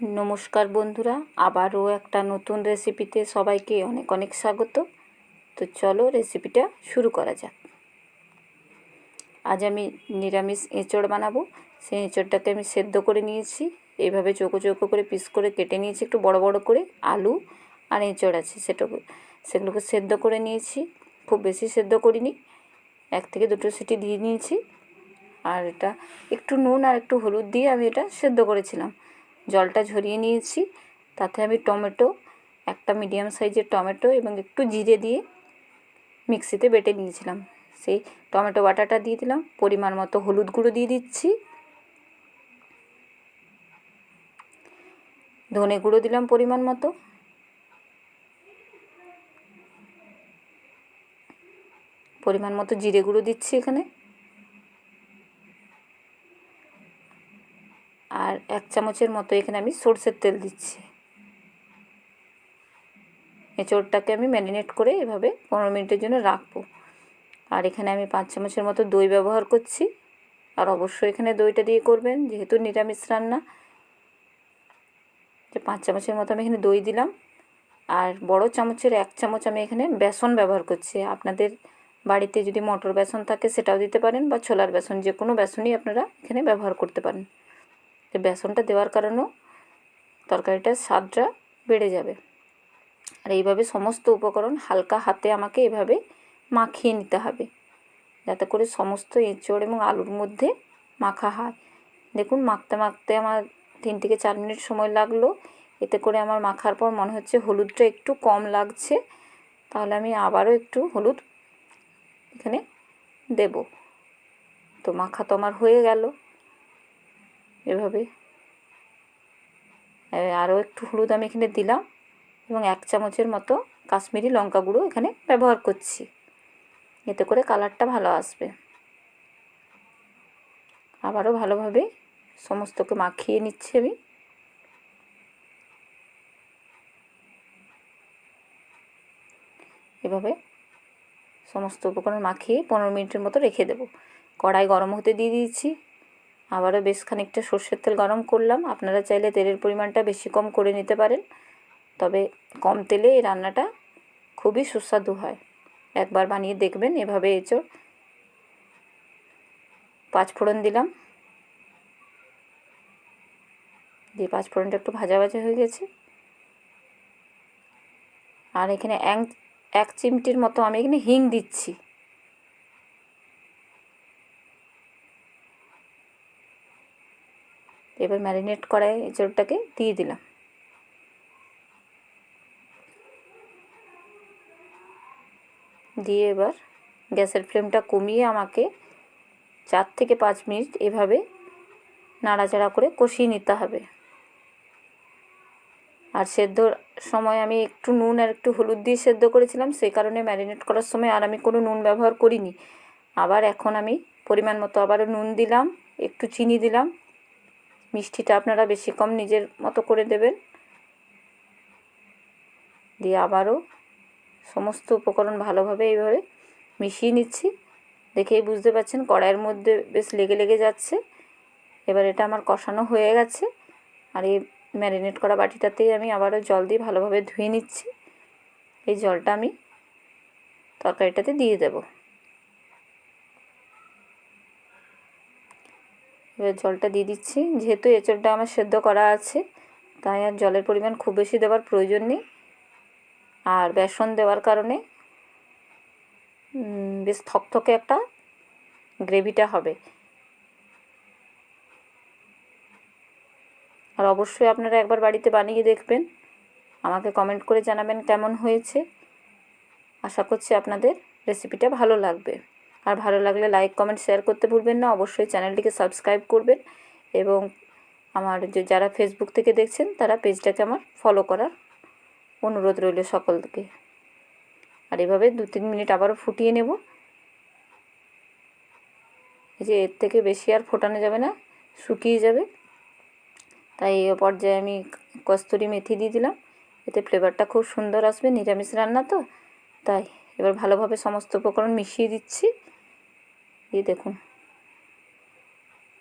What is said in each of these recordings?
নমস্কার বন্ধুরা, আবারও একটা নতুন রেসিপিতে সবাইকে অনেক অনেক স্বাগত। তো চলো রেসিপিটা শুরু করা যাক। আজ আমি নিরামিষ এঁচড় বানাবো। সেই এঁচড়টাকে আমি সেদ্ধ করে নিয়েছি। এইভাবে চোখো চৌকো করে পিস করে কেটে নিয়েছি, একটু বড় বড় করে। আলু আর এঁচড় আছে সেটা সেগুলোকে সেদ্ধ করে নিয়েছি। খুব বেশি সেদ্ধ করিনি। এক থেকে দুটো সিটি দিয়ে নিয়েছি। আর এটা একটু নুন আর একটু হলুদ দিয়ে আমি এটা সেদ্ধ করেছিলাম। জলটা ঝরিয়ে নিয়েছি। তাতে আমি টমেটো, একটা মিডিয়াম সাইজের টমেটো এবং একটু জিরে দিয়ে মিক্সিতে বেটে নিয়েছিলাম। সেই টমেটো বাটাটা দিয়ে দিলাম, পরিমাণ মতো হলুদ গুঁড়ো দিয়ে দিচ্ছি। ধনে গুঁড়ো দিলাম পরিমাণ মতো। পরিমাণ মতো জিরে গুঁড়ো দিচ্ছি এখানে। আর এক চামচের মতো এখানে আমি সর্ষের তেল দিচ্ছি। এঁচোড়টাকে আমি ম্যারিনেট করে এভাবে পনেরো মিনিটের জন্য রাখব। আর এখানে আমি পাঁচ চামচের মতো দই ব্যবহার করছি। আর অবশ্যই এখানে দইটা দিয়ে করবেন, যেহেতু নিরামিষ রান্না। যে পাঁচ চামচের মতো আমি এখানে দই দিলাম। আর বড় চামচের এক চামচ আমি এখানে বেসন ব্যবহার করছি। আপনাদের বাড়িতে যদি মটর বেসন থাকে সেটাও দিতে পারেন বা ছোলার বেসন যে কোনো বেসনই আপনারা এখানে ব্যবহার করতে পারেন। বেসনটা দেওয়ার কারণেও তরকারিটার স্বাদটা বেড়ে যাবে। আর এইভাবে সমস্ত উপকরণ হালকা হাতে আমাকে এভাবে মাখিয়ে নিতে হবে, যাতে করে সমস্ত এঁচড় এবং আলুর মধ্যে মাখা হয়। দেখুন, মাখতে মাখতে আমার তিন থেকে চার মিনিট সময় লাগল। এতে করে আমার মাখার পর মনে হচ্ছে হলুদটা একটু কম লাগছে। তাহলে আমি আবারও একটু হলুদ এখানে দেব। তো মাখা তো আমার হয়ে গেল। এভাবে। আরও একটু হলুদ আমি এখানে দিলাম এবং এক চামচের মতো কাশ্মীরি লঙ্কা গুঁড়ো এখানে ব্যবহার করছি। এতে করে কালারটা ভালো আসবে। আবারও ভালোভাবে সমস্তকে মাখিয়ে নিচ্ছি আমি। এভাবে সমস্ত উপকরণ মাখিয়ে পনেরো মিনিটের মতো রেখে দেবো। কড়াই গরম হতে দিয়ে দিয়েছি। আবারও বেশ খানিকটা সর্ষের তেল গরম করলাম। আপনারা চাইলে তেলের পরিমাণটা বেশি কম করে নিতে পারেন। তবে কম তেলে এই রান্নাটা খুবই সুস্বাদু হয়। একবার বানিয়ে দেখবেন এভাবে এঁচড়। পাঁচ ফোড়ন দিলাম। দিয়ে পাঁচ ফোড়নটা একটু ভাজা ভাজা হয়ে গেছে। আর এখানে এক চিমটির মতো আমি এখানে হিং দিচ্ছি। এবার ম্যারিনেট করা এঁচড়টাকে দিয়ে দিলাম। দিয়ে এবার গ্যাসের ফ্লেমটা কমিয়ে আমাকে চার থেকে পাঁচ মিনিট এভাবে নাড়াচাড়া করে কষিয়ে নিতে হবে। আর সেদ্ধর সময় আমি একটু নুন আর একটু হলুদ দিয়ে সেদ্ধ করেছিলাম, সেই কারণে ম্যারিনেট করার সময় আর আমি কোনো নুন ব্যবহার করিনি। আবার এখন আমি পরিমাণ মতো আবারও নুন দিলাম, একটু চিনি দিলাম মিষ্টিটা আপনারা বেশি কম নিজের মতো করে দেবেন। দিয়ে আবারও সমস্ত উপকরণ ভালোভাবে এইভাবে মিশিয়ে নিচ্ছি। দেখেই বুঝতে পারছেন কড়াইয়ের মধ্যে বেশ লেগে লেগে যাচ্ছে। এবার এটা আমার কষানো হয়ে গেছে। আর এই ম্যারিনেট করা বাটিটাতেই আমি আবারও জল দিয়ে ভালোভাবে ধুয়ে নিচ্ছি। এই জলটা আমি তরকারিটাতে দিয়ে দেবো। এবার জলটা দিয়ে দিচ্ছি। যেহেতু এঁচড়টা আমার সেদ্ধ করা আছে, তাই আর জলের পরিমাণ খুব বেশি দেওয়ার প্রয়োজন নেই। আর বেসন দেওয়ার কারণে বেশ থকথকে একটা গ্রেভিটা হবে। আর অবশ্যই আপনারা একবার বাড়িতে বানিয়ে দেখবেন। আমাকে কমেন্ট করে জানাবেন কেমন হয়েছে। আশা করছি আপনাদের রেসিপিটা ভালো লাগবে। আর ভালো লাগলে লাইক কমেন্ট শেয়ার করতে ভুলবেন না। অবশ্যই চ্যানেলটিকে সাবস্ক্রাইব করবেন এবং আমার যে যারা ফেসবুক থেকে দেখছেন, তারা পেজটাকে আমার ফলো করার অনুরোধ রইল সকলকে। আর এভাবে দু তিন মিনিট আবারও ফুটিয়ে নেব। এই যে এর থেকে বেশি আর ফোটানো যাবে না, শুকিয়ে যাবে। তাই এই পর্যায়ে আমি কস্তুরি মেথি দিয়ে দিলাম। এতে ফ্লেভারটা খুব সুন্দর আসবে, নিরামিষ রান্না তো। তাই এবার ভালোভাবে সমস্ত উপকরণ মিশিয়ে দিচ্ছি। দিয়ে দেখুন।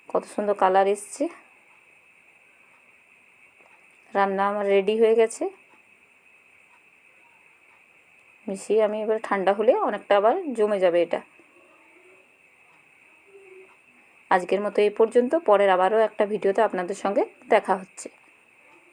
কত সুন্দর কালার এসছে। রান্না আমার রেডি হয়ে গেছে। মিশিয়ে আমি এবার ঠান্ডা হলে অনেকটা আবার জমে যাবে এটা। আজকের মতো এই পর্যন্ত। পরের আবারও একটা ভিডিওতে আপনাদের সঙ্গে দেখা হচ্ছে।